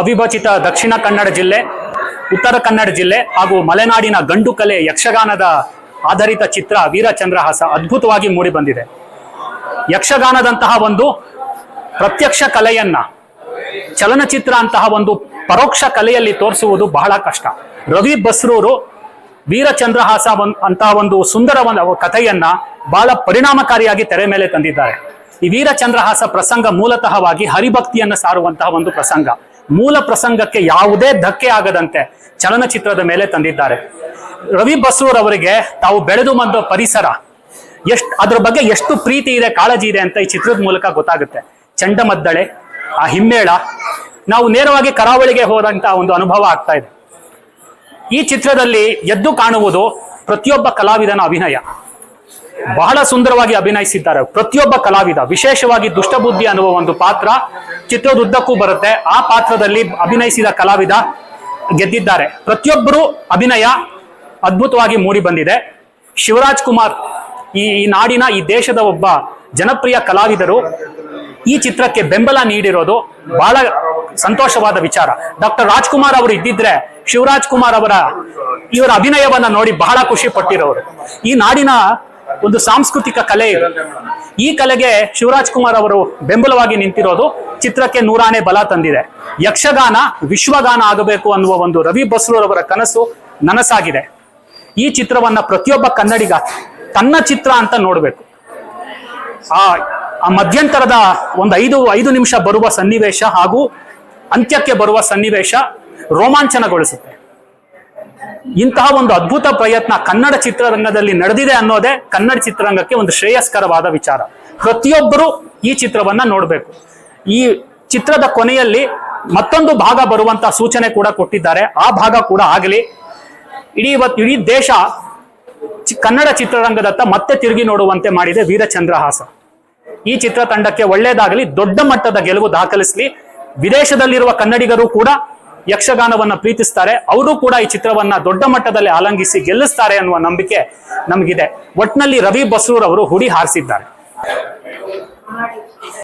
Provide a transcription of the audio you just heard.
ಅವಿಭಜಿತ ದಕ್ಷಿಣ ಕನ್ನಡ ಜಿಲ್ಲೆ, ಉತ್ತರ ಕನ್ನಡ ಜಿಲ್ಲೆ ಹಾಗೂ ಮಲೆನಾಡಿನ ಗಂಡು ಕಲೆ ಯಕ್ಷಗಾನದ ಆಧಾರಿತ ಚಿತ್ರ ವೀರಚಂದ್ರಹಾಸ ಅದ್ಭುತವಾಗಿ ಮೂಡಿಬಂದಿದೆ. ಯಕ್ಷಗಾನದಂತಹ ಒಂದು ಪ್ರತ್ಯಕ್ಷ ಕಲೆಯನ್ನ, ಚಲನಚಿತ್ರ ಅಂತಹ ಒಂದು ಪರೋಕ್ಷ ಕಲೆಯಲ್ಲಿ ತೋರಿಸುವುದು ಬಹಳ ಕಷ್ಟ. ರವಿ ಬಸ್ರೂರು ವೀರಚಂದ್ರಹಾಸ ಅಂತಹ ಒಂದು ಸುಂದರ ಒಂದು ಕಥೆಯನ್ನ ಬಹಳ ಪರಿಣಾಮಕಾರಿಯಾಗಿ ತೆರೆ ಮೇಲೆ ತಂದಿದ್ದಾರೆ. ಈ ವೀರಚಂದ್ರಹಾಸ ಪ್ರಸಂಗ ಮೂಲತಃವಾಗಿ ಹರಿಭಕ್ತಿಯನ್ನು ಸಾರುವಂತಹ ಒಂದು ಪ್ರಸಂಗ. ಮೂಲ ಪ್ರಸಂಗಕ್ಕೆ ಯಾವುದೇ ಧಕ್ಕೆ ಆಗದಂತೆ ಚಲನಚಿತ್ರದ ಮೇಲೆ ತಂದಿದ್ದಾರೆ. ರವಿ ಬಸೂರ್ ಅವರಿಗೆ ತಾವು ಬೆಳೆದು ಬಂದ ಪರಿಸರ, ಎಷ್ಟು, ಅದ್ರ ಬಗ್ಗೆ ಎಷ್ಟು ಪ್ರೀತಿ ಇದೆ, ಕಾಳಜಿ ಇದೆ ಅಂತ ಈ ಚಿತ್ರದ ಮೂಲಕ ಗೊತ್ತಾಗುತ್ತೆ. ಚಂಡಮದ್ದಳೆ, ಆ ಹಿಮ್ಮೇಳ, ನಾವು ನೇರವಾಗಿ ಕರಾವಳಿಗೆ ಹೋದಂತ ಒಂದು ಅನುಭವ ಆಗ್ತಾ ಇದೆ. ಈ ಚಿತ್ರದಲ್ಲಿ ಎದ್ದು ಕಾಣುವುದು ಪ್ರತಿಯೊಬ್ಬ ಕಲಾವಿದನ ಅಭಿನಯ. ಬಹಳ ಸುಂದರವಾಗಿ ಅಭಿನಯಿಸಿದ್ದಾರೆ. ಪ್ರತಿಯೊಬ್ಬ ಕಲಾವಿದ, ವಿಶೇಷವಾಗಿ ದುಷ್ಟಬುದ್ಧಿ ಅನ್ನುವ ಒಂದು ಪಾತ್ರ ಚಿತ್ರದುದ್ದಕ್ಕೂ ಬರುತ್ತೆ. ಆ ಪಾತ್ರದಲ್ಲಿ ಅಭಿನಯಿಸಿದ ಕಲಾವಿದ ಗೆದ್ದಿದ್ದಾರೆ. ಪ್ರತಿಯೊಬ್ಬರು ಅಭಿನಯ ಅದ್ಭುತವಾಗಿ ಮೂಡಿ ಬಂದಿದೆ. ಶಿವರಾಜ್ ಕುಮಾರ್ ಈ ನಾಡಿನ ಈ ದೇಶದ ಒಬ್ಬ ಜನಪ್ರಿಯ ಕಲಾವಿದರು. ಈ ಚಿತ್ರಕ್ಕೆ ಬೆಂಬಲ ನೀಡಿರೋದು ಬಹಳ ಸಂತೋಷವಾದ ವಿಚಾರ. ಡಾಕ್ಟರ್ ರಾಜ್ಕುಮಾರ್ ಅವರು ಇದ್ದಿದ್ರೆ ಶಿವರಾಜ್ ಕುಮಾರ್ ಅವರ ಇವರ ಅಭಿನಯವನ್ನ ನೋಡಿ ಬಹಳ ಖುಷಿ ಪಟ್ಟಿರೋರು. ಈ ನಾಡಿನ ಒಂದು ಸಾಂಸ್ಕೃತಿಕ ಕಲೆ ಇದು. ಈ ಕಲೆಗೆ ಶಿವರಾಜ್ ಕುಮಾರ್ ಅವರು ಬೆಂಬಲವಾಗಿ ನಿಂತಿರೋದು ಚಿತ್ರಕ್ಕೆ ನೂರಾನೇ ಬಲ ತಂದಿದೆ. ಯಕ್ಷಗಾನ ವಿಶ್ವಗಾನ ಆಗಬೇಕು ಅನ್ನುವ ಒಂದು ರವಿ ಬಸ್ರೂರವರ ಕನಸು ನನಸಾಗಿದೆ. ಈ ಚಿತ್ರವನ್ನ ಪ್ರತಿಯೊಬ್ಬ ಕನ್ನಡಿಗ ತನ್ನ ಚಿತ್ರ ಅಂತ ನೋಡಬೇಕು. ಆ ಆ ಮಧ್ಯಂತರದ ಒಂದು ಐದು ಐದು ನಿಮಿಷ ಬರುವ ಸನ್ನಿವೇಶ ಹಾಗೂ ಅಂತ್ಯಕ್ಕೆ ಬರುವ ಸನ್ನಿವೇಶ ರೋಮಾಂಚನಗೊಳಿಸುತ್ತೆ. ಇಂತಹ ಒಂದು ಅದ್ಭುತ ಪ್ರಯತ್ನ ಕನ್ನಡ ಚಿತ್ರರಂಗದಲ್ಲಿ ನಡೆದಿದೆ ಅನ್ನೋದೇ ಕನ್ನಡ ಚಿತ್ರರಂಗಕ್ಕೆ ಒಂದು ಶ್ರೇಯಸ್ಕರವಾದ ವಿಚಾರ. ಪ್ರತಿಯೊಬ್ಬರು ಈ ಚಿತ್ರವನ್ನ ನೋಡಬೇಕು. ಈ ಚಿತ್ರದ ಕೊನೆಯಲ್ಲಿ ಮತ್ತೊಂದು ಭಾಗ ಬರುವಂತ ಸೂಚನೆ ಕೂಡ ಕೊಟ್ಟಿದ್ದಾರೆ. ಆ ಭಾಗ ಕೂಡ ಆಗಲಿ. ಇಡೀ ಇವತ್ತು ಇಡೀ ದೇಶ ಕನ್ನಡ ಚಿತ್ರರಂಗದತ್ತ ಮತ್ತೆ ತಿರುಗಿ ನೋಡುವಂತೆ ಮಾಡಿದೆ ವೀರಚಂದ್ರಹಾಸ. ಈ ಚಿತ್ರತಂಡಕ್ಕೆ ಒಳ್ಳೇದಾಗಲಿ, ದೊಡ್ಡ ಮಟ್ಟದ ಗೆಲುವು ದಾಖಲಿಸಲಿ. ವಿದೇಶದಲ್ಲಿರುವ ಕನ್ನಡಿಗರು ಕೂಡ ಯಕ್ಷಗಾನವನ್ನ ಪ್ರೀತಿಸ್ತಾರೆ. ಅವರು ಕೂಡ ಈ ಚಿತ್ರವನ್ನ ದೊಡ್ಡ ಮಟ್ಟದಲ್ಲಿ ಆಲಂಗಿಸಿ ಗೆಲ್ಲಿಸ್ತಾರೆ ಅನ್ನುವ ನಂಬಿಕೆ ನಮಗಿದೆ. ಒಟ್ನಲ್ಲಿ ರವಿ ಬಸ್ರೂರ್ ಅವರು ಹುಡಿ ಹಾರಿಸಿದ್ದಾರೆ.